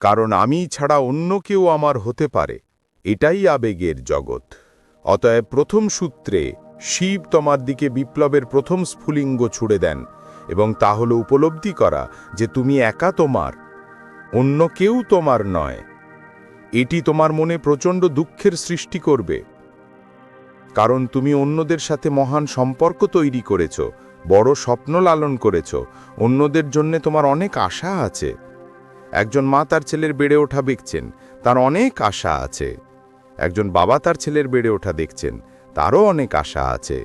কারণ আমি ছাড়া অন্য কেউ আমার হতে পারে। এটাই আবেগের জগৎ। অতএব প্রথম সূত্রে শিব তোমার দিকে বিপ্লবের প্রথম স্ফুলিঙ্গ ছুড়ে দেন এবং তা হল উপলব্ধি করা যে তুমি একা তোমার, অন্য কেউ তোমার নয়। এটি তোমার মনে প্রচণ্ড দুঃখের সৃষ্টি করবে। কারণ তুমি অন্যদের সাথে মহান সম্পর্ক তৈরি করেছ, বড় স্বপ্ন লালন করেছ, অন্যদের জন্য তোমার অনেক আশা আছে। একজন মা তার ছেলের বেড়ে ওঠা দেখছেন, তার অনেক আশা আছে। একজন বাবা তার ছেলের বেড়ে ওঠা দেখছেন, তারও অনেক আশা আছে।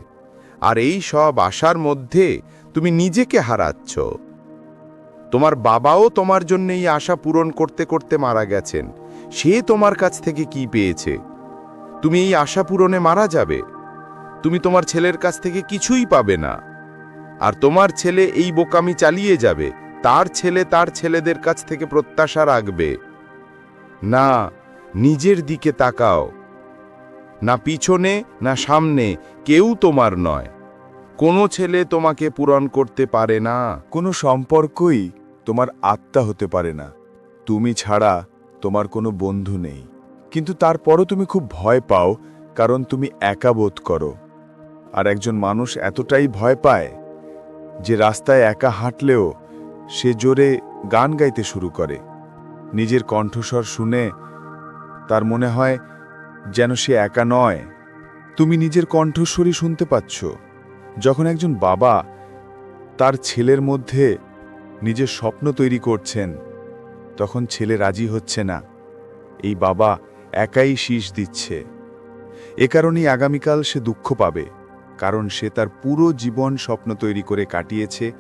আর এই সব আশার মধ্যে তুমি নিজেকে হারাচ্ছ। তোমার বাবাও তোমার জন্য এই আশা পূরণ করতে করতে মারা গেছেন। সে তোমার কাছ থেকে কি পেয়েছে? তুমি এই আশা পূরণে মারা যাবে। তুমি তোমার ছেলের কাছ থেকে কিছুই পাবে না। আর তোমার ছেলে এই বোকামি চালিয়ে যাবে। তার ছেলে তার ছেলেদের কাছ থেকে প্রত্যাশা রাখবে। না, নিজের দিকে তাকাও। না পিছনে, না সামনে, কেউ তোমার নয়। কোনো ছেলে তোমাকে পূরণ করতে পারে না। কোনো সম্পর্কই তোমার আত্মা হতে পারে না। তুমি ছাড়া তোমার কোনো বন্ধু নেই। কিন্তু তারপরও তুমি খুব ভয় পাও, কারণ তুমি একা বোধ করো। আর একজন মানুষ এতটাই ভয় পায় যে রাস্তায় একা হাঁটলেও সে জোরে গান গাইতে শুরু করে। নিজের কণ্ঠস্বর শুনে তার মনে হয় যেন সে একা নয়। তুমি নিজের কণ্ঠস্বরই শুনতে পাচ্ছ। যখন একজন বাবা তার ছেলের মধ্যে নিজের স্বপ্ন তৈরি করছেন, তখন ছেলে রাজি হচ্ছে না। এই বাবা একাই শীষ দিচ্ছে। এ কারণেই আগামীকাল সে দুঃখ পাবে, কারণ সে তার পুরো জীবন স্বপ্ন তৈরি করে কাটিয়েছে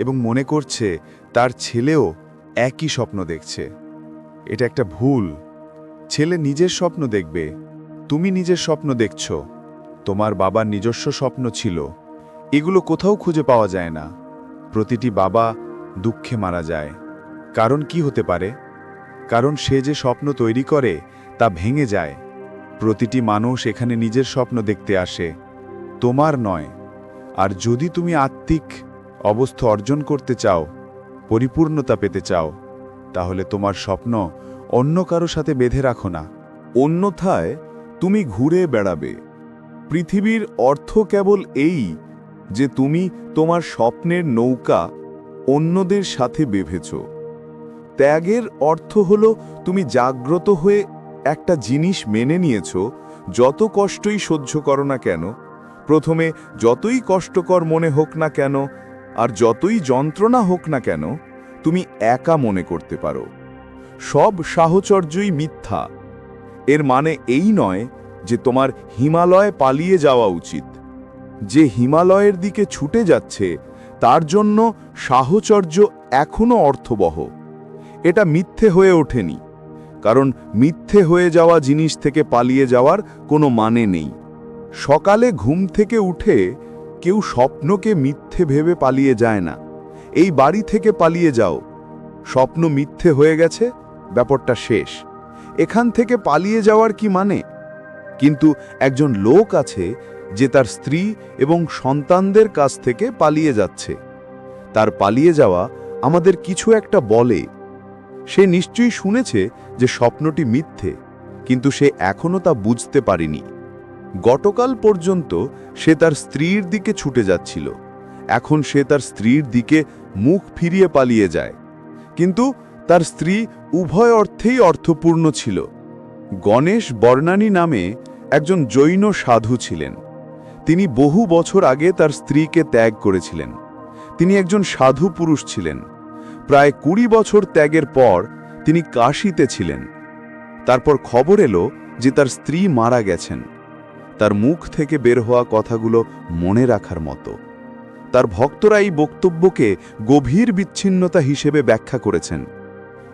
এবং মনে করছে তার ছেলেও একই স্বপ্ন দেখছে। এটা একটা ভুল। ছেলে নিজের স্বপ্ন দেখবে। তুমি নিজের স্বপ্ন দেখছ। তোমার বাবার নিজস্ব স্বপ্ন ছিল। এগুলো কোথাও খুঁজে পাওয়া যায় না। প্রতিটি বাবা দুঃখে মারা যায়। কারণ কি হতে পারে? কারণ সে যে স্বপ্ন তৈরি করে, তা ভেঙে যায়। প্রতিটি মানুষ এখানে নিজের স্বপ্ন দেখতে আসে। তোমার নয়। আর যদি তুমি আত্মিক অবস্থা অর্জন করতে চাও, পরিপূর্ণতা পেতে চাও, তাহলে তোমার স্বপ্ন অন্য কারও সাথে বেঁধে রাখো না। অন্যথায় তুমি ঘুরে বেড়াবে। পৃথিবীর অর্থ কেবল এই যে তুমি তোমার স্বপ্নের নৌকা অন্যদের সাথে বেঁধেছ। ত্যাগের অর্থ হল তুমি জাগ্রত হয়ে একটা জিনিস মেনে নিয়েছ, যত কষ্টই সহ্য করো না কেন, প্রথমে যতই কষ্টকর মনে হোক না কেন আর যতই যন্ত্রণা হোক না কেন, তুমি একা মনে করতে পারো। সব সাহচর্যই মিথ্যা। এর মানে এই নয় যে তোমার হিমালয় পালিয়ে যাওয়া উচিত। যে হিমালয়ের দিকে ছুটে যাচ্ছে, তার জন্য সাহচর্য এখনও অর্থবহ। এটা মিথ্যে হয়ে ওঠেনি, কারণ মিথ্যে হয়ে যাওয়া জিনিস থেকে পালিয়ে যাওয়ার কোনো মানে নেই। সকালে ঘুম থেকে উঠে কেউ স্বপ্নকে মিথ্যে ভেবে পালিয়ে যায় না। এই বাড়ি থেকে পালিয়ে যাও। স্বপ্ন মিথ্যে হয়ে গেছে, ব্যাপারটা শেষ। এখান থেকে পালিয়ে যাওয়ার কি মানে? কিন্তু একজন লোক আছে যে তার স্ত্রী এবং সন্তানদের কাছ থেকে পালিয়ে যাচ্ছে। তার পালিয়ে যাওয়া আমাদের কিছু একটা বলে। সে নিশ্চয়ই শুনেছে যে স্বপ্নটি মিথ্যে, কিন্তু সে এখনও তা বুঝতে পারেনি। গতকাল পর্যন্ত সে তার স্ত্রীর দিকে ছুটে যাচ্ছিল। এখন সে তার স্ত্রীর দিকে মুখ ফিরিয়ে পালিয়ে যায়। কিন্তু তার স্ত্রী উভয় অর্থেই অর্থপূর্ণ ছিল। গণেশ বর্ণানী নামে একজন জৈন সাধু ছিলেন। তিনি বহু বছর আগে তার স্ত্রীকে ত্যাগ করেছিলেন। তিনি একজন সাধু পুরুষ ছিলেন। প্রায় কুড়ি বছর ত্যাগের পর তিনি কাশিতে ছিলেন। তারপর খবর এলো যে তার স্ত্রী মারা গেছেন। তার মুখ থেকে বের হওয়া কথাগুলো মনে রাখার মতো। তার ভক্তরা এই বক্তব্যকে গভীর বিচ্ছিন্নতা হিসেবে ব্যাখ্যা করেছেন।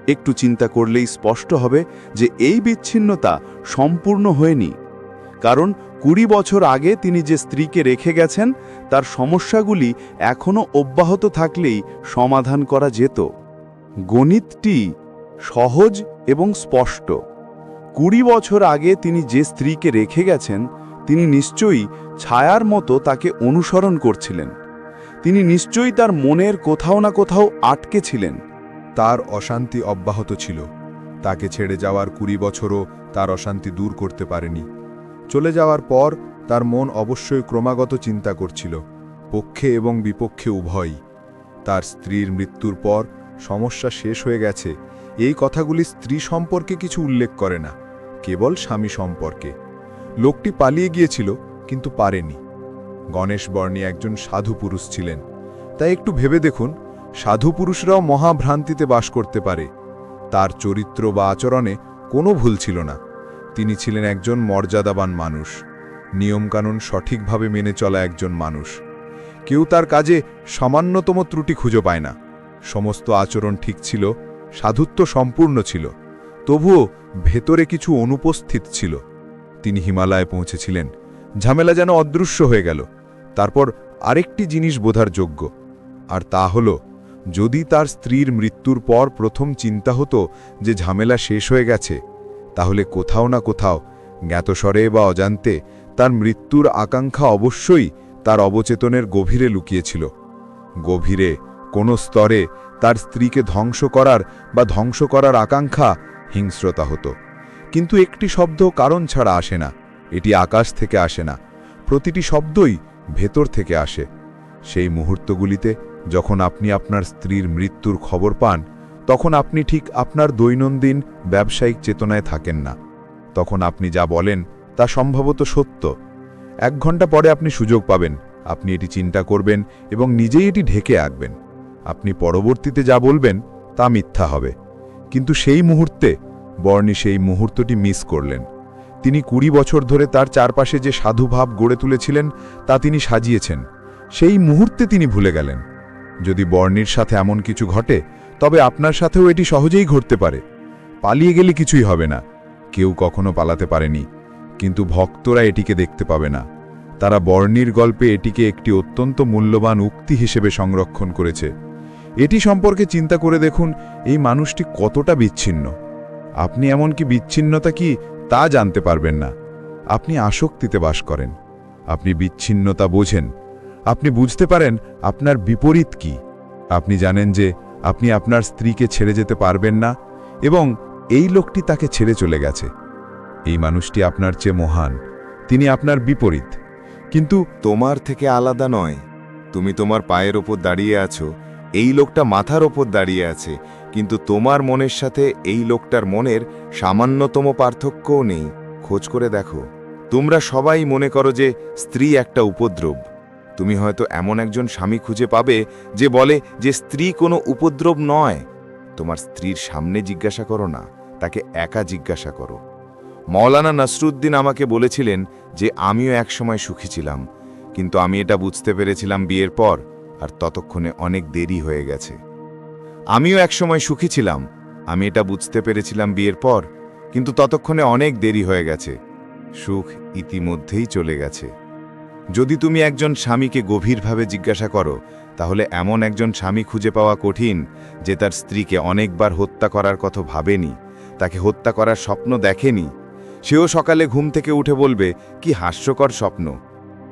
একটু চিন্তা করলেই স্পষ্ট হবে যে এই বিচ্ছিন্নতা সম্পূর্ণ হয়নি। কারণ কুড়ি বছর আগে তিনি যে স্ত্রীকে রেখে গেছেন, তার সমস্যাগুলি এখনও অব্যাহত থাকলেই সমাধান করা যেত। গণিতটি সহজ এবং স্পষ্ট। কুড়ি বছর আগে তিনি যে স্ত্রীকে রেখে গেছেন তিনি নিশ্চয়ই ছায়ার মতো তাকে অনুসরণ করছিলেন। তিনি নিশ্চয়ই তার মনের কোথাও না কোথাও আটকে ছিলেন। তার অশান্তি অব্যাহত ছিল। তাকে ছেড়ে যাওয়ার কুড়ি বছরও তার অশান্তি দূর করতে পারেনি। চলে যাওয়ার পর তার মন অবশ্যই ক্রমাগত চিন্তা করছিল, পক্ষে এবং বিপক্ষে উভয়ই। তার স্ত্রীর মৃত্যুর পর সমস্যা শেষ হয়ে গেছে। এই কথাগুলি স্ত্রী সম্পর্কে কিছু উল্লেখ করে না, কেবল স্বামী সম্পর্কে। লোকটি পালিয়ে গিয়েছিল, কিন্তু পারেনি। গণেশ বর্ণী একজন সাধু পুরুষ ছিলেন। তাই একটু ভেবে দেখুন, সাধু পুরুষরাও মহাভ্রান্তিতে বাস করতে পারে। তার চরিত্র বা আচরণে কোনো ভুল ছিল না। তিনি ছিলেন একজন মর্যাদাবান মানুষ। নিয়মকানুন সঠিকভাবে মেনে চলা একজন মানুষ। কেউ তার কাজে সামান্যতম ত্রুটি খুঁজে পায় না। সমস্ত আচরণ ঠিক ছিল, সাধুত্ব সম্পূর্ণ ছিল। তবুও ভেতরে কিছু অনুপস্থিত ছিল। তিনি হিমালয়ে পৌঁছেছিলেন। ঝামেলা যেন অদৃশ্য হয়ে গেল। তারপর আরেকটি জিনিস বোধার যোগ্য। আর তা হল, যদি তার স্ত্রীর মৃত্যুর পর প্রথম চিন্তা হতো যে ঝামেলা শেষ হয়ে গেছে, তাহলে কোথাও না কোথাও, জ্ঞাতস্বরে বা অজান্তে, তার মৃত্যুর আকাঙ্ক্ষা অবশ্যই তার অবচেতনের গভীরে লুকিয়েছিল। গভীরে, কোনো স্তরে, তার স্ত্রীকে ধ্বংস করার বা ধ্বংস করার আকাঙ্ক্ষা হিংস্রতা হতো। কিন্তু একটি শব্দ কারণ ছাড়া আসে না। এটি আকাশ থেকে আসে না। প্রতিটি শব্দই ভেতর থেকে আসে। সেই মুহূর্তগুলিতে যখন আপনি আপনার স্ত্রীর মৃত্যুর খবর পান, তখন আপনি ঠিক আপনার দৈনন্দিন ব্যবসায়িক চেতনায় থাকেন না। তখন আপনি যা বলেন, তা সম্ভবত সত্য। এক ঘণ্টা পরে আপনি সুযোগ পাবেন, আপনি এটি চিন্তা করবেন এবং নিজেই এটি ঢেকে আঁকবেন। আপনি পরবর্তীতে যা বলবেন, তা মিথ্যা হবে। কিন্তু সেই মুহূর্তে বর্ণি সেই মুহূর্তটি মিস করলেন। তিনি কুড়ি বছর ধরে তার চারপাশে যে সাধুভাব গড়ে তুলেছিলেন, তা তিনি সাজিয়েছেন। সেই মুহূর্তে তিনি ভুলে গেলেন। যদি বর্ণির সাথে এমন কিছু ঘটে, তবে আপনার সাথেও এটি সহজেই ঘটতে পারে। পালিয়ে গেলে কিছুই হবে না। কেউ কখনো পালাতে পারেনি, কিন্তু ভক্তরা এটিকে দেখতে পাবে না। তারা বর্ণির গল্পে এটিকে একটি অত্যন্ত মূল্যবান উক্তি হিসেবে সংরক্ষণ করেছে। এটি সম্পর্কে চিন্তা করে দেখুন, এই মানুষটি কতটা বিচ্ছিন্ন। আপনি এমনকি বিচ্ছিন্নতা কি তা জানতে পারবেন না। আপনি আসক্তিতে বাস করেন। আপনি বিচ্ছিন্নতা বোঝেন। আপনি বুঝতে পারেন আপনার বিপরীত কি। আপনি জানেন যে আপনি আপনার স্ত্রীকে ছেড়ে যেতে পারবেন না এবং এই লোকটি তাকে ছেড়ে চলে গেছে। এই মানুষটি আপনার চেয়ে মহান। তিনি আপনার বিপরীত। কিন্তু তোমার থেকে আলাদা নয়। তুমি তোমার পায়ের ওপর দাঁড়িয়ে আছো। এই লোকটা মাথার ওপর দাঁড়িয়ে আছে। কিন্তু তোমার মনের সাথে এই লোকটার মনের সামান্যতম পার্থক্যও নেই। খোঁজ করে দেখো। তোমরা সবাই মনে করো যে স্ত্রী একটা উপদ্রব। তুমি হয়তো এমন একজন স্বামী খুঁজে পাবে যে বলে যে স্ত্রী কোনো উপদ্রব নয়। তোমার স্ত্রীর সামনে জিজ্ঞাসা করো না, তাকে একা জিজ্ঞাসা করো। মৌলানা নসরুদ্দিন আমাকে বলেছিলেন যে আমিও একসময় সুখী ছিলাম, কিন্তু আমি এটা বুঝতে পেরেছিলাম বিয়ের পর, আর ততক্ষণে অনেক দেরি হয়ে গেছে। আমিও একসময় সুখী ছিলাম। আমি এটা বুঝতে পেরেছিলাম বিয়ের পর, কিন্তু ততক্ষণে অনেক দেরি হয়ে গেছে। সুখ ইতিমধ্যেই চলে গেছে। যদি তুমি একজন স্বামীকে গভীরভাবে জিজ্ঞাসা করো, তাহলে এমন একজন স্বামী খুঁজে পাওয়া কঠিন, যে তার স্ত্রীকে অনেকবার হত্যা করার কথা ভাবেনি, তাকে হত্যা করার স্বপ্ন দেখেনি। সেও সকালে ঘুম থেকে উঠে বলবে, কি হাস্যকর স্বপ্ন।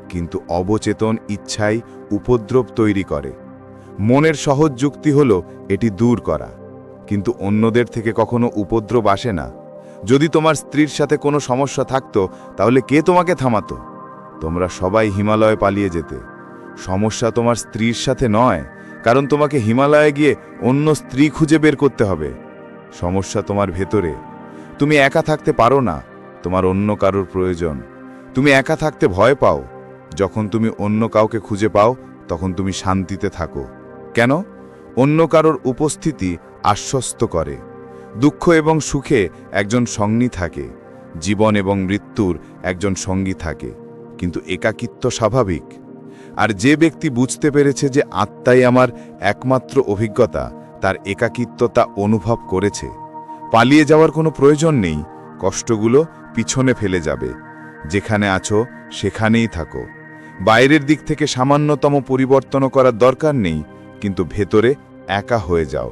কিন্তু অবচেতন ইচ্ছাই উপদ্রব তৈরি করে। মনের সহজ যুক্তি হল, এটি দূর করা। কিন্তু অন্যদের থেকে কখনো উপদ্রব আসে না। যদি তোমার স্ত্রীর সাথে কোনো সমস্যা থাকতো, তাহলে কে তোমাকে থামাতো? তোমরা সবাই হিমালয়ে পালিয়ে যেতে। সমস্যা তোমার স্ত্রীর সাথে নয়, কারণ তোমাকে হিমালয়ে গিয়ে অন্য স্ত্রী খুঁজে বের করতে হবে। সমস্যা তোমার ভেতরে। তুমি একা থাকতে পারো না, তোমার অন্য কারোর প্রয়োজন। তুমি একা থাকতে ভয় পাও। যখন তুমি অন্য কাউকে খুঁজে পাও, তখন তুমি শান্তিতে থাকো। কেন? অন্য কারোর উপস্থিতি আশ্বস্ত করে। দুঃখ এবং সুখে একজন সঙ্গী থাকে। জীবন এবং মৃত্যুর একজন সঙ্গী থাকে। কিন্তু একাকিত্ব স্বাভাবিক। আর যে ব্যক্তি বুঝতে পেরেছে যে আত্মাই আমার একমাত্র অভিজ্ঞতা, তার একাকিত্বতা অনুভব করেছে। পালিয়ে যাওয়ার কোনো প্রয়োজন নেই। কষ্টগুলো পিছনে ফেলে যাবে। যেখানে আছো, সেখানেই থাকো। বাইরের দিক থেকে সামান্যতম পরিবর্তন করার দরকার নেই। কিন্তু ভেতরে একা হয়ে যাও।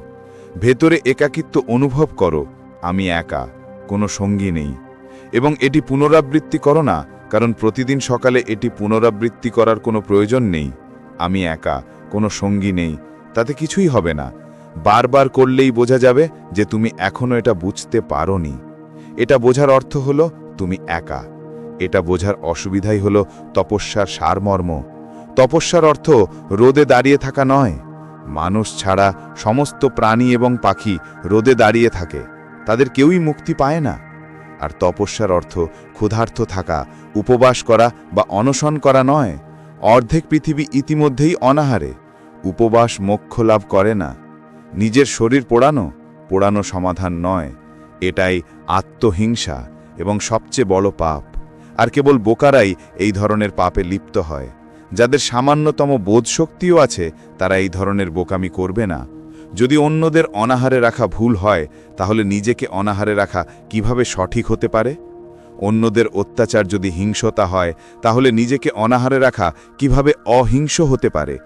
ভেতরে একাকিত্ব অনুভব করো, আমি একা, কোনো সঙ্গী নেই। এবং এটি পুনরাবৃত্তি করো না, কারণ প্রতিদিন সকালে এটি পুনরাবৃত্তি করার কোনো প্রয়োজন নেই। আমি একা, কোনো সঙ্গী নেই, তাতে কিছুই হবে না। বারবার করলেই বোঝা যাবে যে তুমি এখনও এটা বুঝতে পারোনি। এটা বোঝার অর্থ হলো তুমি একা। এটা বোঝার অসুবিধাই হলো তপস্যার সারমর্ম। তপস্যার অর্থ রোদে দাঁড়িয়ে থাকা নয়। মানুষ ছাড়া সমস্ত প্রাণী এবং পাখি রোদে দাঁড়িয়ে থাকে। তাদের কেউই মুক্তি পায় না। আর তপস্যার অর্থ ক্ষুধার্থ থাকা, উপবাস করা বা অনশন করা নয়। অর্ধেক পৃথিবী ইতিমধ্যেই অনাহারে। উপবাস মোক্ষ লাভ করে না। নিজের শরীর পোড়ানো পোড়ানো সমাধান নয়। এটাই আত্মহিংসা এবং সবচেয়ে বড় পাপ। আর কেবল বোকারাই এই ধরনের পাপে লিপ্ত হয়। যাদের সামান্যতম বোধশক্তিও আছে, তারা এই ধরনের বোকামি করবে না। যদি অন্যদের অনাহারে রাখা ভুল হয়, তাহলে নিজেকে অনাহারে রাখা কীভাবে সঠিক হতে পারে? অন্যদের অত্যাচার যদি হিংসতা হয়, তাহলে নিজেকে অনাহারে রাখা কীভাবে অহিংস হতে পারে?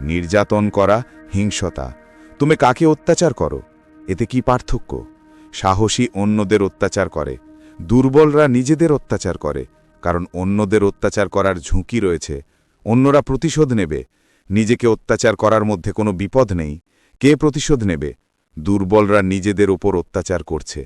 নির্যাতন করা, হিংসতা। তুমি কাকে অত্যাচার করো? এতে কি পার্থক্য? সাহসী অন্যদের অত্যাচার করে। দুর্বলরা নিজেদের অত্যাচার করে, কারণ অন্যদের অত্যাচার করার ঝুঁকি রয়েছে। অন্যরা প্রতিশোধ নেবে। নিজেকে অত্যাচার করার মধ্যে কোনো বিপদ নেই। কে প্রতিশোধ নেবে? দুর্বলরা নিজেদের ওপর অত্যাচার করছে।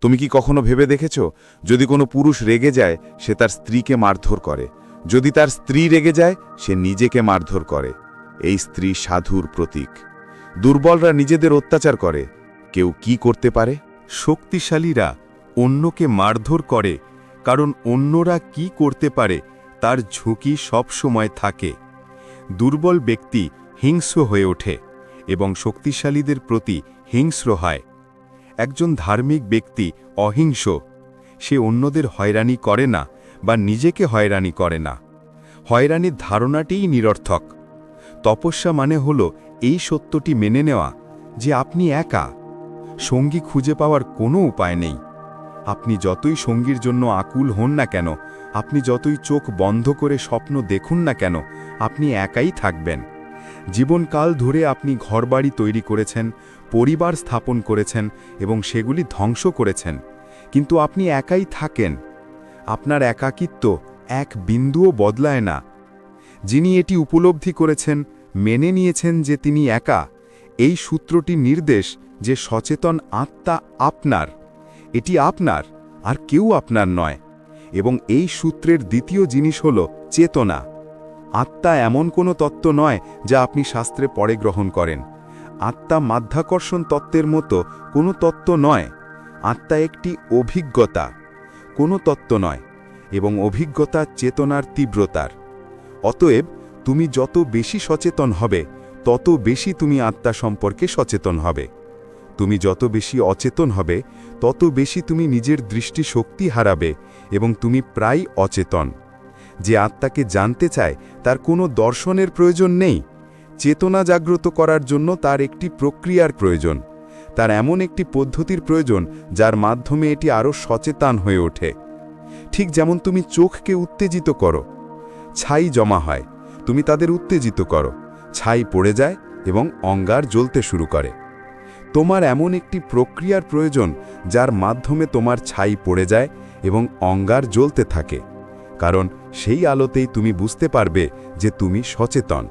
তুমি কি কখনো ভেবে দেখেছ? যদি কোনো পুরুষ রেগে যায়, সে তার স্ত্রীকে মারধর করে। যদি তার স্ত্রী রেগে যায়, সে নিজেকে মারধর করে। এই স্ত্রী সাধুর প্রতীক। দুর্বলরা নিজেদের অত্যাচার করে। কেউ কি করতে পারে? শক্তিশালীরা অন্যকে মারধর করে, কারণ অন্যরা কি করতে পারে তার ঝুঁকি সব সময় থাকে। দুর্বল ব্যক্তি হিংস্র হয়ে ওঠে এবং শক্তিশালীদের প্রতি হিংস্র হয়। একজন ধার্মিক ব্যক্তি অহিংস, সে অন্যদের হয়রানি করে না বা নিজেকে হয়রানি করে না। হয়রানির ধারণাটিই নিরর্থক। তপস্যা মানে হল এই সত্যটি মেনে নেওয়া যে আপনি একা। সঙ্গী খুঁজে পাওয়ার কোনো উপায় নেই। আপনি যতই সঙ্গীর জন্য আকুল হন না কেন আপনি যতই চোখ বন্ধ করে স্বপ্ন দেখুন না কেন, আপনি একাই থাকবেন। জীবনকাল ধরে আপনি ঘরবাড়ি তৈরি করেছেন, পরিবার স্থাপন করেছেন এবং সেগুলি ধ্বংস করেছেন। কিন্তু আপনি একাই থাকেন। আপনার একাকিত্ব এক বিন্দুও বদলায় না। যিনি এটি উপলব্ধি করেছেন, মেনে নিয়েছেন যে তিনি একা, এই সূত্রটি নির্দেশ যে সচেতন আত্মা আপনার। এটি আপনার, আর কেউ আপনার নয়। এবং এই সূত্রের দ্বিতীয় জিনিস হল চেতনা। আত্মা এমন কোনো তত্ত্ব নয় যা আপনি শাস্ত্রে পরে গ্রহণ করেন। আত্মা মাধ্যাকর্ষণ তত্ত্বের মতো কোনো তত্ত্ব নয়। আত্মা একটি অভিজ্ঞতা, কোনো তত্ত্ব নয়, এবং অভিজ্ঞতা চেতনার তীব্রতার। অতএব তুমি যত বেশি সচেতন হবে, তত বেশি তুমি আত্মা সম্পর্কে সচেতন হবে। তুমি যত বেশি অচেতন হবে, তত বেশি তুমি নিজের দৃষ্টি শক্তি হারাবে এবং তুমি প্রায় অচেতন। যে আত্মাকে জানতে চায়, তার কোনো দর্শনের প্রয়োজন নেই। চেতনা জাগ্রত করার জন্য তার একটি প্রক্রিয়ার প্রয়োজন। তার এমন একটি পদ্ধতির প্রয়োজন, যার মাধ্যমে এটি আরও সচেতন হয়ে ওঠে। ঠিক যেমন তুমি চোখকে উত্তেজিত করো। ছাই জমা হয়, তুমি তাদের উত্তেজিত করো। ছাই পড়ে যায় এবং অঙ্গার জ্বলতে শুরু করে। তোমার এমন একটি প্রক্রিয়ার প্রয়োজন যার মাধ্যমে তোমার ছাই পড়ে যায় এবং অঙ্গার জ্বলতে থাকে, কারণ সেই আলোতেই তুমি বুঝতে পারবে যে তুমি সচেতন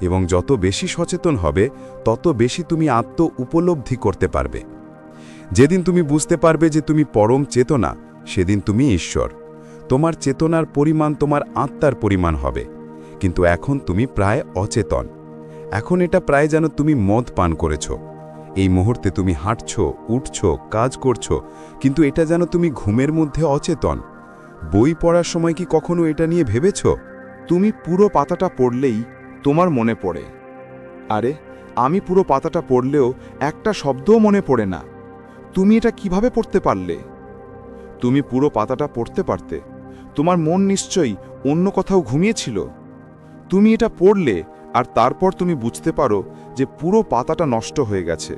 এবং যত বেশি সচেতন হবে, তত বেশি তুমি আত্ম উপলব্ধি করতে পারবে। যেদিন তুমি বুঝতে পারবে যে তুমি পরম চেতনা, সেদিন তুমি ঈশ্বর। তোমার চেতনার পরিমাণ তোমার আত্মার পরিমাণ হবে, কিন্তু এখন তুমি প্রায় অচেতন। এখন এটা প্রায় যেন তুমি মদ পান করেছ। এই মুহূর্তে তুমি হাঁটছ, উঠছ, কাজ করছ, কিন্তু এটা যেন তুমি ঘুমের মধ্যে অচেতন। বই পড়ার সময় কি কখনো এটা নিয়ে ভেবেছ? তুমি পুরো পাতাটা পড়লেই তোমার মনে পড়ে। আরে, আমি পুরো পাতাটা পড়লেও একটা শব্দও মনে পড়ে না। তুমি এটা কীভাবে পড়তে পারলে? তুমি পুরো পাতাটা পড়তে পারতে, তোমার মন নিশ্চয়ই অন্য কোথাও ঘুমিয়েছিল। তুমি এটা পড়লে আর তারপর তুমি বুঝতে পারো যে পুরো পাতাটা নষ্ট হয়ে গেছে।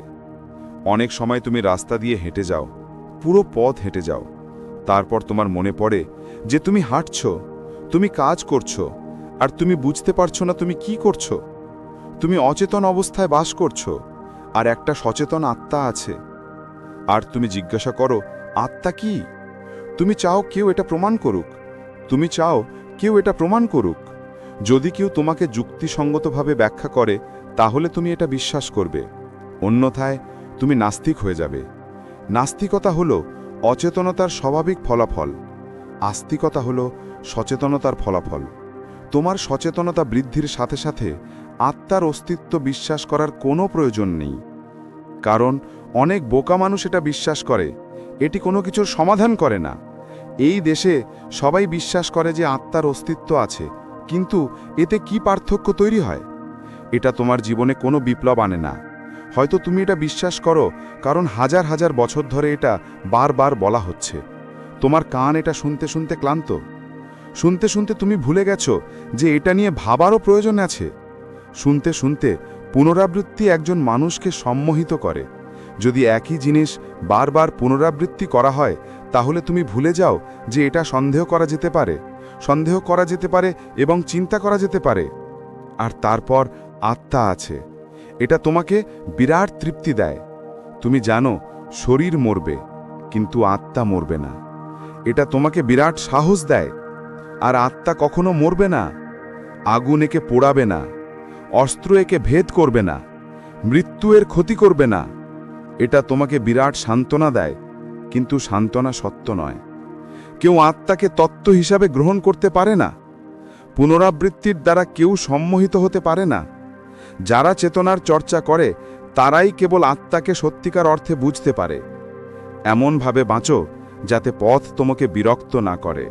অনেক সময় তুমি রাস্তা দিয়ে হেঁটে যাও, পুরো পথ হেঁটে যাও। তারপর তোমার মনে পড়ে যে তুমি হাঁটছ, তুমি কাজ করছ, আর তুমি বুঝতে পারছ না তুমি কি করছ। তুমি অচেতন অবস্থায় বাস করছ, আর একটা সচেতন আত্মা আছে। আর তুমি জিজ্ঞাসা করো, আত্মা কি? তুমি চাও কেউ এটা প্রমাণ করুক? তুমি চাও কেউ এটা প্রমাণ করুক? যদি কেউ তোমাকে যুক্তিসঙ্গতভাবে ব্যাখ্যা করে, তাহলে তুমি এটা বিশ্বাস করবে। অন্যথায় তুমি নাস্তিক হয়ে যাবে। নাস্তিকতা হলো অচেতনতার স্বাভাবিক ফলাফল। আস্তিকতা হলো সচেতনতার ফলাফল। তোমার সচেতনতা বৃদ্ধির সাথে সাথে আত্মার অস্তিত্ব বিশ্বাস করার কোনো প্রয়োজন নেই। কারণ অনেক বোকা মানুষ এটা বিশ্বাস করে, এটি কোনো কিছুর সমাধান করে না। এই দেশে সবাই বিশ্বাস করে যে আত্মার অস্তিত্ব আছে, কিন্তু এতে কি পার্থক্য তৈরি হয়? এটা তোমার জীবনে কোনো বিপ্লব আনে না। হয়তো তুমি এটা বিশ্বাস করো, কারণ হাজার হাজার বছর ধরে এটা বারবার বলা হচ্ছে। তোমার কান এটা শুনতে শুনতে ক্লান্ত। শুনতে শুনতে তুমি ভুলে গেছো যে এটা নিয়ে ভাবারও প্রয়োজন আছে। শুনতে শুনতে পুনরাবৃত্তি একজন মানুষকে সম্মোহিত করে। যদি একই জিনিস বারবার পুনরাবৃত্তি করা হয়, তাহলে তুমি ভুলে যাও যে এটা সন্দেহ করা যেতে পারে। সন্দেহ করা যেতে পারে এবং চিন্তা করা যেতে পারে। আর তারপর আত্মা আছে। এটা তোমাকে বিরাট তৃপ্তি দেয়। তুমি জানো, শরীর মরবে, কিন্তু আত্মা মরবে না। এটা তোমাকে বিরাট সাহস দেয়। আর আত্মা কখনো মরবে না। আগুন একে পোড়াবে না। অস্ত্র একে ভেদ করবে না। মৃত্যু এর ক্ষতি করবে না। এটা তোমাকে বিরাট সান্ত্বনা দেয়, কিন্তু সান্ত্বনা সত্য নয়। কেউ আত্মাকে তত্ত্ব হিসাবে গ্রহণ করতে পারে না। পুনরাবৃত্তির দ্বারা কেউ সম্মোহিত হতে পারে না। যারা চেতনার চর্চা করে, তারাই কেবল আত্মাকে সত্যিকার অর্থে বুঝতে পারে। এমনভাবে বাঁচো যাতে পথ তোমাকে বিরক্ত না করে।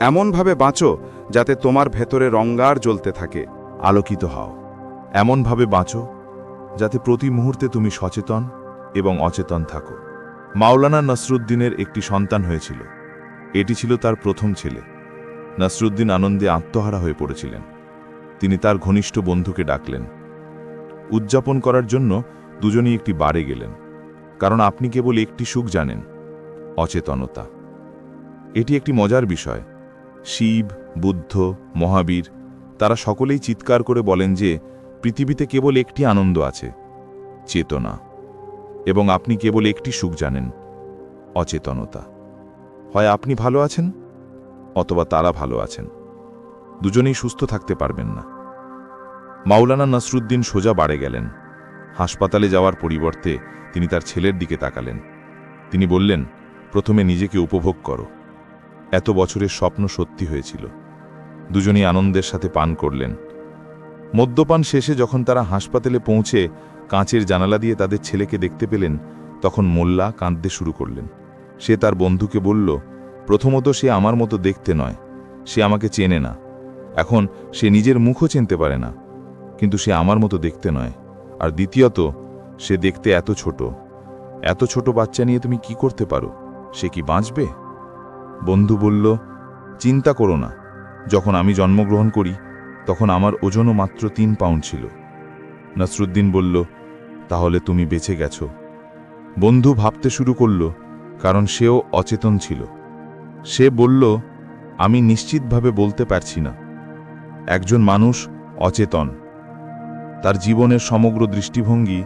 এমনভাবে বাঁচো যাতে তোমার ভেতরে রঙ্গার জ্বলতে থাকে। আলোকিত হও। এমনভাবে বাঁচো যাতে প্রতি মুহূর্তে তুমি সচেতন এবং অচেতন থাকো। মাওলানা নসরুদ্দিনের একটি সন্তান হয়েছিল। এটি ছিল তার প্রথম ছেলে। নসরুদ্দিন আনন্দে আত্মহারা হয়ে পড়েছিলেন। তিনি তার ঘনিষ্ঠ বন্ধুকে ডাকলেন। উদযাপন করার জন্য দুজনেই একটি বারে গেলেন, কারণ আপনি কেবল একটি সুখ জানেন, অচেতনতা। এটি একটি মজার বিষয়। শিব, বুদ্ধ, মহাবীর, তারা সকলেই চিৎকার করে বলেন যে, পৃথিবীতে কেবল একটি আনন্দ আছে, চেতনা, এবং আপনি কেবল একটি সুখ জানেন, অচেতনতা। হয় আপনি ভালো আছেন, অথবা তারা ভালো আছেন। দুজনেই সুস্থ থাকতে পারবেন না। মাওলানা নসরুদ্দিন সোজা বাড়ে গেলেন। হাসপাতালে যাওয়ার পরিবর্তে তিনি তার ছেলের দিকে তাকালেন। তিনি বললেন, প্রথমে নিজেকে উপভোগ করো। এত বছরের স্বপ্ন সত্যি হয়েছিল। দুজনেই আনন্দের সাথে পান করলেন। মদ্যপান শেষে যখন তারা হাসপাতালে পৌঁছে কাঁচের জানালা দিয়ে তাদের ছেলেকে দেখতে পেলেন, তখন মোল্লা কাঁদতে শুরু করলেন। সে তার বন্ধুকে বলল, প্রথমত সে আমার মতো দেখতে নয়। সে আমাকে চেনে না। এখন সে নিজের মুখও চিনতে পারে না। কিন্তু সে আমার মতো দেখতে নয়। আর দ্বিতীয়ত, সে দেখতে এত ছোট। এত ছোট বাচ্চা নিয়ে তুমি কি করতে পারো? সে কি বাঁচবে? বন্ধু বলল, চিন্তা করো না। যখন আমি জন্মগ্রহণ করি, তখন আমার ওজনও মাত্র তিন পাউন্ড ছিল। নসরুদ্দিন বলল, তাহলে তুমি বেঁচে গেছো। বন্ধু ভাবতে শুরু করল, কারণ সেও অচেতন ছিল। সে বলল, আমি নিশ্চিতভাবে বলতে পারছি না। একজন মানুষ অচেতন। তার জীবনের সমগ্র দৃষ্টিভঙ্গি,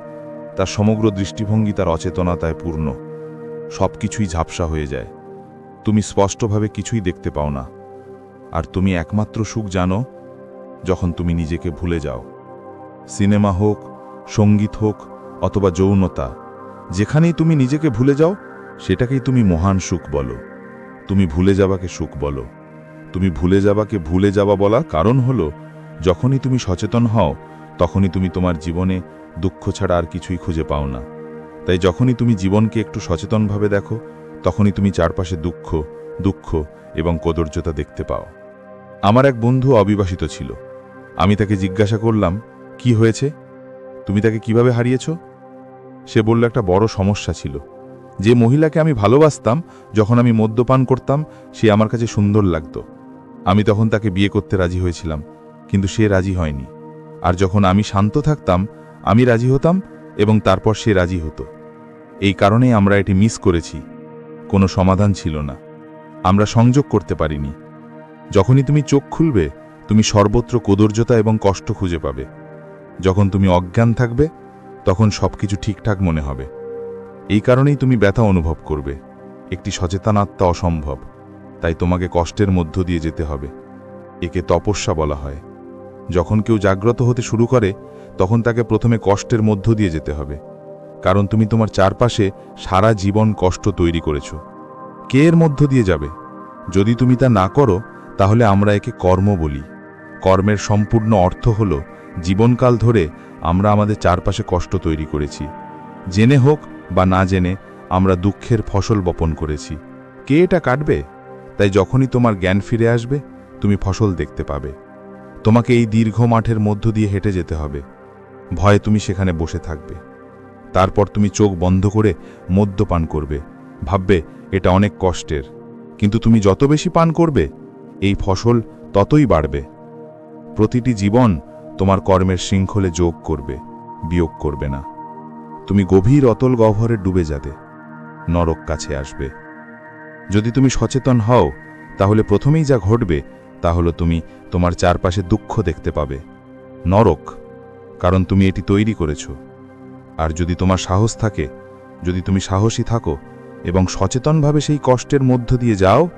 তার সমগ্র দৃষ্টিভঙ্গি তার অচেতনতায় পূর্ণ। সব কিছুই ঝাপসা হয়ে যায়। তুমি স্পষ্টভাবে কিছুই দেখতে পাও না। আর তুমি একমাত্র সুখ জানো, যখন তুমি নিজেকে ভুলে যাও। সিনেমা হোক, সংগীত হোক, অথবা যৌনতা, যেখানেই তুমি নিজেকে ভুলে যাও, সেটাকেই তুমি মহান সুখ বলো। তুমি ভুলে যাবাকে সুখ বলো। তুমি ভুলে যাবাকে ভুলে যাওয়া বলা কারণ হলো, যখনই তুমি সচেতন হও তখনই তুমি তোমার জীবনে দুঃখ ছাড়া আর কিছুই খুঁজে পাও না। তাই যখনই তুমি জীবনকে একটু সচেতনভাবে দেখো, তখনই তুমি চারপাশে দুঃখ দুঃখ এবং কদর্যতা দেখতে পাও। আমার এক বন্ধু অবিবাসিত ছিল। আমি তাকে জিজ্ঞাসা করলাম, কি হয়েছে? তুমি তাকে কীভাবে হারিয়েছ? সে বলল, একটা বড় সমস্যা ছিল। যে মহিলাকে আমি ভালোবাসতাম, যখন আমি মদ্যপান করতাম, সে আমার কাছে সুন্দর লাগত। আমি তখন তাকে বিয়ে করতে রাজি হয়েছিলাম, কিন্তু সে রাজি হয়নি। আর যখন আমি শান্ত থাকতাম, আমি রাজি হতাম এবং তারপর সে রাজি হতো। এই কারণেই আমরা এটি মিস করেছি। কোনো সমাধান ছিল না। আমরা সংযোগ করতে পারিনি। যখনই তুমি চোখ খুলবে, তুমি সর্বত্র কদর্যতা এবং কষ্ট খুঁজে পাবে। যখন তুমি অজ্ঞান থাকবে, তখন সবকিছু ঠিকঠাক মনে হবে। এই কারণেই তুমি ব্যথা অনুভব করবে। একটি সচেতন আত্মা অসম্ভব। তাই তোমাকে কষ্টের মধ্য দিয়ে যেতে হবে। একে তপস্যা বলা হয়। যখন কেউ জাগ্রত হতে শুরু করে, তখন তাকে প্রথমে কষ্টের মধ্য দিয়ে যেতে হবে। কারণ তুমি তোমার চারপাশে সারা জীবন কষ্ট তৈরি করেছ। কে এর মধ্য দিয়ে যাবে? যদি তুমি তা না করো, তাহলে আমরা একে কর্ম বলি। কর্মের সম্পূর্ণ অর্থ হল, জীবনকাল ধরে আমরা আমাদের চারপাশে কষ্ট তৈরি করেছি। জেনে হোক বা না জেনে, আমরা দুঃখের ফসল বপন করেছি। কে এটা কাটবে? তাই যখনই তোমার জ্ঞান ফিরে আসবে, তুমি ফসল দেখতে পাবে। তোমাকে এই দীর্ঘ মাঠের মধ্য দিয়ে হেঁটে যেতে হবে। ভয়ে তুমি সেখানে বসে থাকবে। তারপর তুমি চোখ বন্ধ করে মদ্যপান করবে। ভাববে, এটা অনেক কষ্টের। কিন্তু তুমি যত বেশি পান করবে, এই ফসল ততই বাড়বে। প্রতিটি জীবন তোমার কর্মের শৃঙ্খলে যোগ করবে, বিয়োগ করবে না। তুমি গভীর অতল গহ্বরে ডুবে যাবে, নরক কাছে আসবে। যদি তুমি সচেতন হও, তাহলে প্রথমেই যা ঘটবে তা হলো তুমি তোমার চারপাশে দুঃখ দেখতে পাবে। নরক, কারণ তুমি এটি তৈরি করেছ। আর যদি তোমার সাহস থাকে, যদি তুমি সাহসী থাকো এবং সচেতনভাবে সেই কষ্টের মধ্য দিয়ে যাও,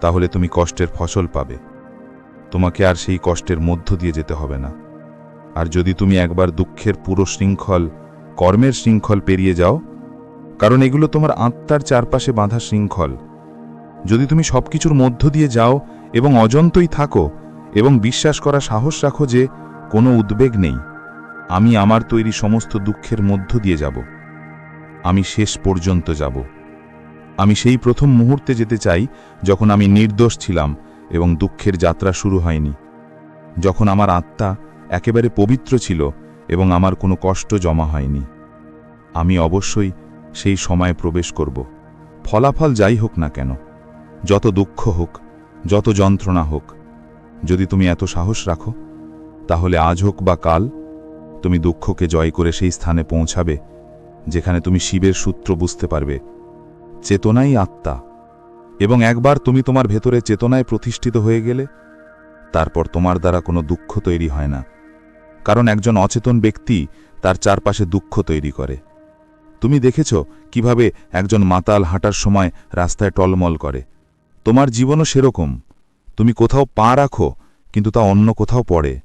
তাহলে তুমি কষ্টের ফসল পাবে। তোমাকে আর সেই কষ্টের মধ্য দিয়ে যেতে হবে না। আর যদি তুমি একবার দুঃখের পুরো শৃঙ্খল, কর্মের শৃঙ্খল পেরিয়ে যাও, কারণ এগুলো তোমার আত্মার চারপাশে বাঁধা শৃঙ্খল। যদি তুমি সবকিছুর মধ্য দিয়ে যাও এবং অজন্তই থাকো এবং বিশ্বাস করা সাহস রাখো যে কোনো উদ্বেগ নেই। আমি আমার তৈরি সমস্ত দুঃখের মধ্য দিয়ে যাব। আমি শেষ পর্যন্ত যাব। আমি সেই প্রথম মুহূর্তে যেতে চাই যখন আমি নির্দোষ ছিলাম এবং দুঃখের যাত্রা শুরু হয়নি। যখন আমার আত্মা একেবারে পবিত্র ছিল এবং আমার কোনো কষ্ট জমা হয়নি। আমি অবশ্যই সেই সময়ে প্রবেশ করব। ফলাফল যাই হোক না কেন, যত দুঃখ হোক যত যন্ত্রণা হোক, যদি তুমি এত সাহস রাখো, তাহলে আজ হোক বা কাল, তুমি দুঃখকে জয় করে সেই স্থানে পৌঁছাবে, যেখানে তুমি শিবের সূত্র বুঝতে পারবে, চেতনাই আত্মা। এবং একবার তুমি তোমার ভেতরে চেতনায় প্রতিষ্ঠিত হয়ে গেলে, তারপর তোমার দ্বারা কোনো দুঃখ তৈরি হয় না। কারণ একজন অচেতন ব্যক্তি তার চারপাশে দুঃখ তৈরি করে। তুমি দেখেছ কীভাবে একজন মাতাল হাঁটার সময় রাস্তায় টলমল করে। তোমার জীবনও সেরকম। তুমি কোথাও পা রাখো, কিন্তু তা অন্য কোথাও পড়ে।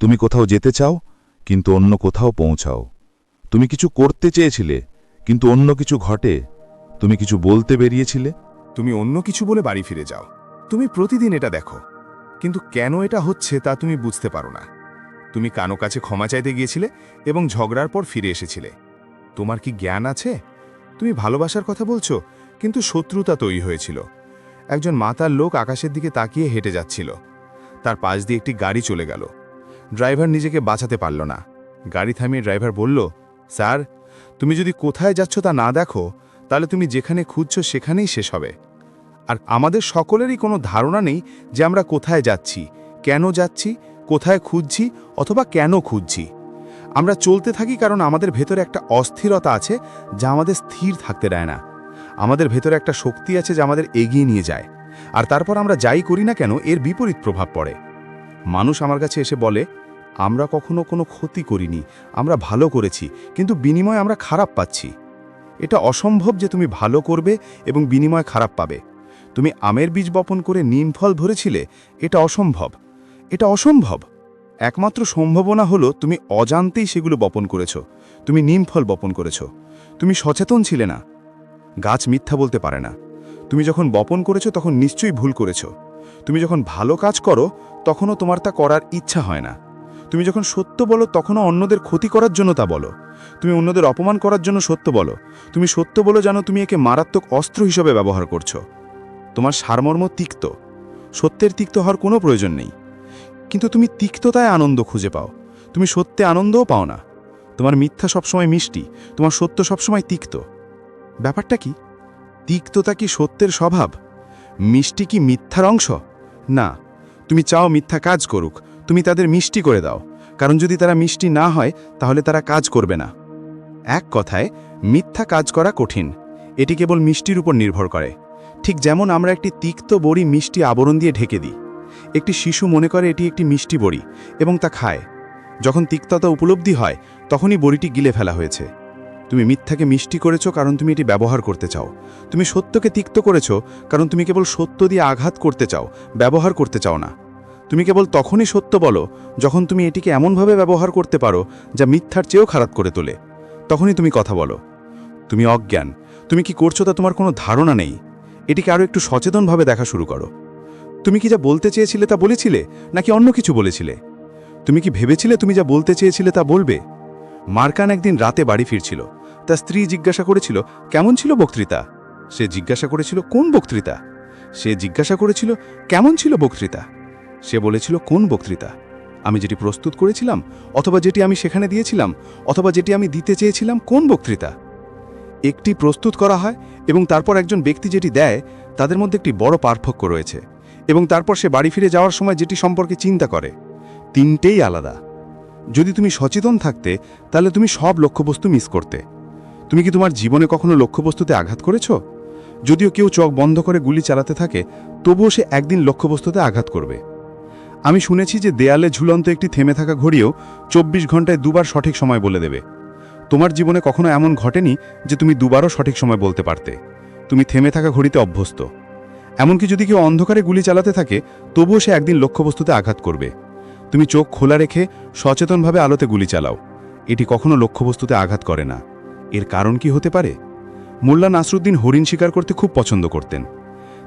তুমি কোথাও যেতে চাও, কিন্তু অন্য কোথাও পৌঁছাও। তুমি কিছু করতে চেয়েছিলে, কিন্তু অন্য কিছু ঘটে। তুমি কিছু বলতে বেরিয়েছিলে। তুমি অন্য কিছু বলে বাড়ি ফিরে যাও। তুমি প্রতিদিন এটা দেখো। কিন্তু কেন এটা হচ্ছে তা তুমি বুঝতে পারো না। তুমি কানো কাছে ক্ষমা চাইতে গিয়েছিলে এবং ঝগড়ার পর ফিরে এসেছিলে। তোমার কি জ্ঞান আছে? তুমি ভালোবাসার কথা বলছো, কিন্তু শত্রুতা তৈরি হয়েছিল। একজন মাতার লোক আকাশের দিকে তাকিয়ে হেঁটে যাচ্ছিল। তার পাশ দিয়ে একটি গাড়ি চলে গেল। ড্রাইভার নিজেকে বাঁচাতে পারল না। গাড়ি থামিয়ে ড্রাইভার বলল, স্যার, তুমি যদি কোথায় যাচ্ছ তা না দেখো, তাহলে তুমি যেখানে খুঁজছো সেখানেই শেষ হবে। আর আমাদের সকলেরই কোনো ধারণা নেই যে আমরা কোথায় যাচ্ছি, কেন যাচ্ছি, কোথায় খুঁজছি অথবা কেন খুঁজছি। আমরা চলতে থাকি কারণ আমাদের ভেতরে একটা অস্থিরতা আছে যা আমাদের স্থির থাকতে দেয় না। আমাদের ভেতরে একটা শক্তি আছে যা আমাদের এগিয়ে নিয়ে যায়। আর তারপর আমরা যাই করি না কেন, এর বিপরীত প্রভাব পড়ে। মানুষ আমার কাছে এসে বলে, আমরা কখনো কোনো ক্ষতি করিনি, আমরা ভালো করেছি, কিন্তু বিনিময়ে আমরা খারাপ পাচ্ছি। এটা অসম্ভব যে তুমি ভালো করবে এবং বিনিময় খারাপ পাবে। তুমি আমের বীজ বপন করে নিম ফল ধরেছিলে, এটা অসম্ভব। এটা অসম্ভব। একমাত্র সম্ভাবনা হলো তুমি অজান্তেই সেগুলো বপন করেছ। তুমি নিম ফল বপন করেছ। তুমি সচেতন ছিলে না। গাছ মিথ্যা বলতে পারে না। তুমি যখন বপন করেছ তখন নিশ্চয়ই ভুল করেছ। তুমি যখন ভালো কাজ করো, তখনও তোমার তা করার ইচ্ছা হয় না। তুমি যখন সত্য বলো, তখনও অন্যদের ক্ষতি করার জন্য তা বলো। তুমি অন্যদের অপমান করার জন্য সত্য বলো। তুমি সত্য বলো জানো তুমি একে মারাত্মক অস্ত্র হিসেবে ব্যবহার করছ। তোমার সারমর্ম তিক্ত। সত্যের তিক্ত হওয়ার কোনো প্রয়োজন নেই। কিন্তু তুমি তিক্ততায় আনন্দ খুঁজে পাও। তুমি সত্যে আনন্দও পাও না। তোমার মিথ্যা সবসময় মিষ্টি। তোমার সত্য সবসময় তিক্ত। ব্যাপারটা কি? তিক্ততা কি সত্যের স্বভাব? মিষ্টি কি মিথ্যার অংশ? না, তুমি চাও মিথ্যা কাজ করুক, তুমি তাদের মিষ্টি করে দাও। কারণ যদি তারা মিষ্টি না হয়, তাহলে তারা কাজ করবে না। এক কথায়, মিথ্যা কাজ করা কঠিন। এটি কেবল মিষ্টির উপর নির্ভর করে। ঠিক যেমন আমরা একটি তিক্ত বড়ি মিষ্টি আবরণ দিয়ে ঢেকে দিই। একটি শিশু মনে করে এটি একটি মিষ্টি বড়ি এবং তা খায়। যখন তিক্ততা উপলব্ধি হয়, তখনই বড়িটি গিলে ফেলা হয়েছে। তুমি মিথ্যাকে মিষ্টি করেছ কারণ তুমি এটি ব্যবহার করতে চাও। তুমি সত্যকে তিক্ত করেছ কারণ তুমি কেবল সত্য দিয়ে আঘাত করতে চাও, ব্যবহার করতে চাও না। তুমি কেবল তখনই সত্য বলো যখন তুমি এটিকে এমনভাবে ব্যবহার করতে পারো যা মিথ্যার চেয়েও খারাপ করে তোলে। তখনই তুমি কথা বলো। তুমি অজ্ঞান। তুমি কি করছ তা তোমার কোনো ধারণা নেই। এটিকে আরও একটু সচেতনভাবে দেখা শুরু করো। তুমি কি যা বলতে চেয়েছিলে তা বলেছিলে নাকি অন্য কিছু বলেছিলে? তুমি কি ভেবেছিলে তুমি যা বলতে চেয়েছিলে তা বলবে? মার্কান একদিন রাতে বাড়ি ফিরছিল। তার স্ত্রী জিজ্ঞাসা করেছিল, কেমন ছিল বক্তৃতা? সে জিজ্ঞাসা করেছিল, কোন বক্তৃতা? সে জিজ্ঞাসা করেছিল, কেমন ছিল বক্তৃতা? সে বলেছিল, কোন বক্তৃতা? আমি যেটি প্রস্তুত করেছিলাম, অথবা যেটি আমি সেখানে দিয়েছিলাম, অথবা যেটি আমি দিতে চেয়েছিলাম, কোন বক্তৃতা? একটি প্রস্তুত করা হয় এবং তারপর একজন ব্যক্তি যেটি দেয়, তাদের মধ্যে একটি বড় পার্থক্য রয়েছে এবং তারপর সে বাড়ি ফিরে যাওয়ার সময় যেটি সম্পর্কে চিন্তা করে, তিনটেই আলাদা। যদি তুমি সচেতন থাকতে, তাহলে তুমি সব লক্ষ্যবস্তু মিস করতে। তুমি কি তোমার জীবনে কখনো লক্ষ্যবস্তুতে আঘাত করেছ? যদিও কেউ চোখ বন্ধ করে গুলি চালাতে থাকে, তবুও সে একদিন লক্ষ্যবস্তুতে আঘাত করবে। আমি শুনেছি যে দেয়ালে ঝুলন্ত একটি থেমে থাকা ঘড়িও চব্বিশ ঘন্টায় দুবার সঠিক সময় বলে দেবে। তোমার জীবনে কখনো এমন ঘটেনি যে তুমি দুবারও সঠিক সময় বলতে পারতে। তুমি থেমে থাকা ঘড়িতে অভ্যস্ত। এমনকি যদি কেউ অন্ধকারে গুলি চালাতে থাকে, তবুও সে একদিন লক্ষ্যবস্তুতে আঘাত করবে। তুমি চোখ খোলা রেখে সচেতনভাবে আলোতে গুলি চালাও। এটি কখনো লক্ষ্যবস্তুতে আঘাত করে না। এর কারণ কি হতে পারে? মোল্লা নাসরুদ্দিন হরিণ শিকার করতে খুব পছন্দ করতেন।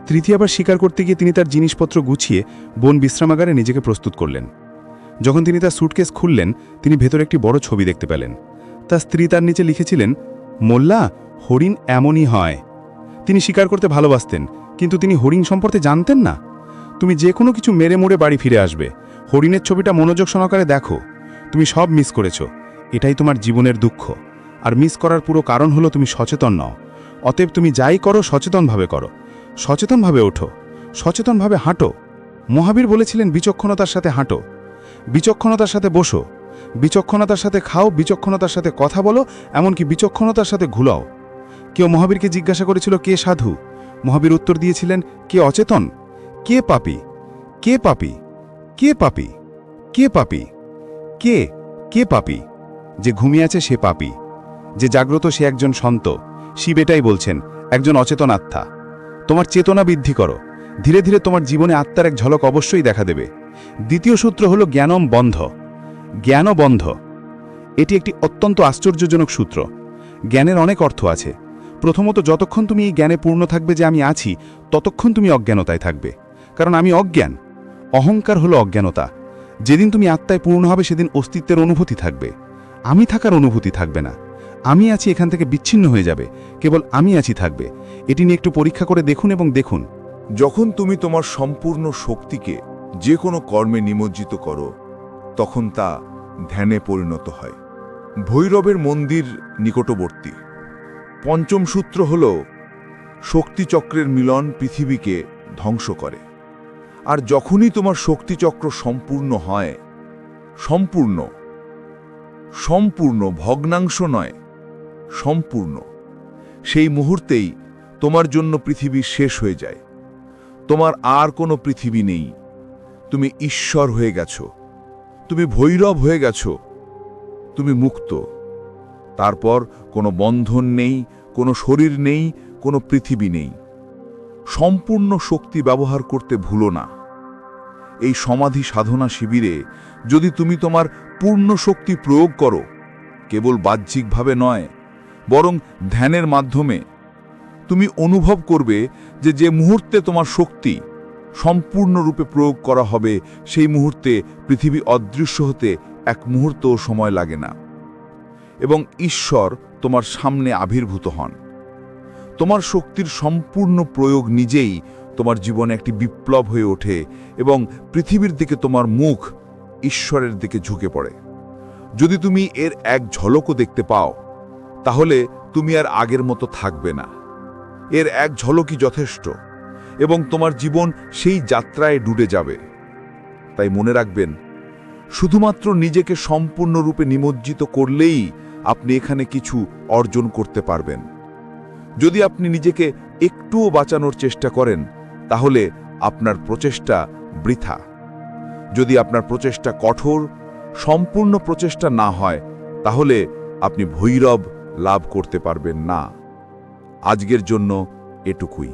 তৃতীয়বার শিকার করতে গিয়ে তিনি তার জিনিসপত্র গুছিয়ে বন বিশ্রামাগারে নিজেকে প্রস্তুত করলেন। যখন তিনি তার সুটকেস খুললেন, তিনি ভেতরে একটি বড় ছবি দেখতে পেলেন। তার স্ত্রী তার নিচে লিখেছিলেন, মোল্লা, হরিণ এমনই হয়। তিনি শিকার করতে ভালোবাসতেন, কিন্তু তিনি হরিণ সম্পর্কে জানতেন না। তুমি যে কোনো কিছু মেরে মুড়ে বাড়ি ফিরে আসবে। হরিণের ছবিটা মনোযোগ সহকারে দেখো। তুমি সব মিস করেছ। এটাই তোমার জীবনের দুঃখ। আর মিস করার পুরো কারণ হলো তুমি সচেতন নও। অতএব তুমি যাই করো, সচেতনভাবে করো। সচেতনভাবে ওঠো। সচেতনভাবে হাঁটো। মহাবীর বলেছিলেন, বিচক্ষণতার সাথে হাঁটো। বিচক্ষণতার সাথে বসো। বিচক্ষণতার সাথে খাও, বিচক্ষণতার সাথে কথা বলো, এমনকি বিচক্ষণতার সাথে ঘুলাও। কেউ মহাবীরকে জিজ্ঞাসা করেছিল, কে সাধু? মহাবীর উত্তর দিয়েছিলেন, কে অচেতন? কে পাপি? কে পাপি? কে পাপি? কে পাপি? কে? কে পাপি? যে ঘুমিয়ে আছে সে পাপি। যে জাগ্রত সে একজন সন্ত, শিব এটাই বলছেন, একজন অচেতন আত্মা। তোমার চেতনা বৃদ্ধি করো। ধীরে ধীরে তোমার জীবনে আত্মার এক ঝলক অবশ্যই দেখা দেবে। দ্বিতীয় সূত্র হল জ্ঞানম বন্ধ। জ্ঞান বন্ধ। এটি একটি অত্যন্ত আশ্চর্যজনক সূত্র। জ্ঞানের অনেক অর্থ আছে। প্রথমত, যতক্ষণ তুমি এই জ্ঞানে পূর্ণ থাকবে যে আমি আছি, ততক্ষণ তুমি অজ্ঞানতায় থাকবে। কারণ আমি অজ্ঞান। অহংকার হলো অজ্ঞানতা। যেদিন তুমি আত্মায় পূর্ণ হবে, সেদিন অস্তিত্বের অনুভূতি থাকবে। আমি থাকার অনুভূতি থাকবে না। আমি আছি এখান থেকে বিচ্ছিন্ন হয়ে যাবে। কেবল আমি আছি থাকবে। এটি নিয়ে একটু পরীক্ষা করে দেখুন এবং দেখুন। যখন তুমি তোমার সম্পূর্ণ শক্তিকে যে কোনো কর্মে নিমজ্জিত করো, তখন তা ধ্যানে পরিণত হয়। ভৈরবের মন্দির নিকটবর্তী। পঞ্চম সূত্র হল, শক্তিচক্রের মিলন পৃথিবীকে ধ্বংস করে। আর যখনই তোমার শক্তিচক্র সম্পূর্ণ হয়, সম্পূর্ণ সম্পূর্ণ ভগ্নাংশ নয় সম্পূর্ণ। সেই মুহূর্তেই তোমার জন্য পৃথিবী শেষ হয়ে যায়। তোমার আর কোনো পৃথিবী নেই। তুমি ঈশ্বর হয়ে গেছো। তুমি ভৈরব হয়ে গেছো। তুমি মুক্ত। তারপর কোনো বন্ধন নেই, কোনো শরীর নেই, কোনো পৃথিবী নেই। সম্পূর্ণ শক্তি ব্যবহার করতে ভুলো না। এই সমাধি সাধনা শিবিরে যদি তুমি তোমার পূর্ণ শক্তি প্রয়োগ করো, কেবল বাহ্যিকভাবে নয় বরং ধ্যানের মাধ্যমে। তুমি অনুভব করবে যে যে মুহূর্তে তোমার শক্তি সম্পূর্ণরূপে প্রয়োগ করা হবে, সেই মুহূর্তে পৃথিবী অদৃশ্য হতে এক মুহূর্তও সময় লাগে না। এবং ঈশ্বর তোমার সামনে আবির্ভূত হন। তোমার শক্তির সম্পূর্ণ প্রয়োগ নিজেই তোমার জীবনে একটি বিপ্লব হয়ে ওঠে এবং পৃথিবীর দিকে তোমার মুখ ঈশ্বরের দিকে ঝুঁকে পড়ে। যদি তুমি এর এক ঝলকও দেখতে পাও তাহলে তুমি আর আগের মতো থাকবে না। এর এক ঝলকই যথেষ্ট এবং তোমার জীবন সেই যাত্রায় ডুবে যাবে। তাই মনে রাখবেন, শুধুমাত্র নিজেকে সম্পূর্ণরূপে নিমজ্জিত করলেই আপনি এখানে কিছু অর্জন করতে পারবেন। যদি আপনি নিজেকে একটুও বাঁচানোর চেষ্টা করেন, তাহলে আপনার প্রচেষ্টা বৃথা। যদি আপনার প্রচেষ্টা কঠোর, সম্পূর্ণ প্রচেষ্টা না হয়, তাহলে আপনি ভৈরব লাভ করতে পারবেন না। আজকের জন্য এটুকুই।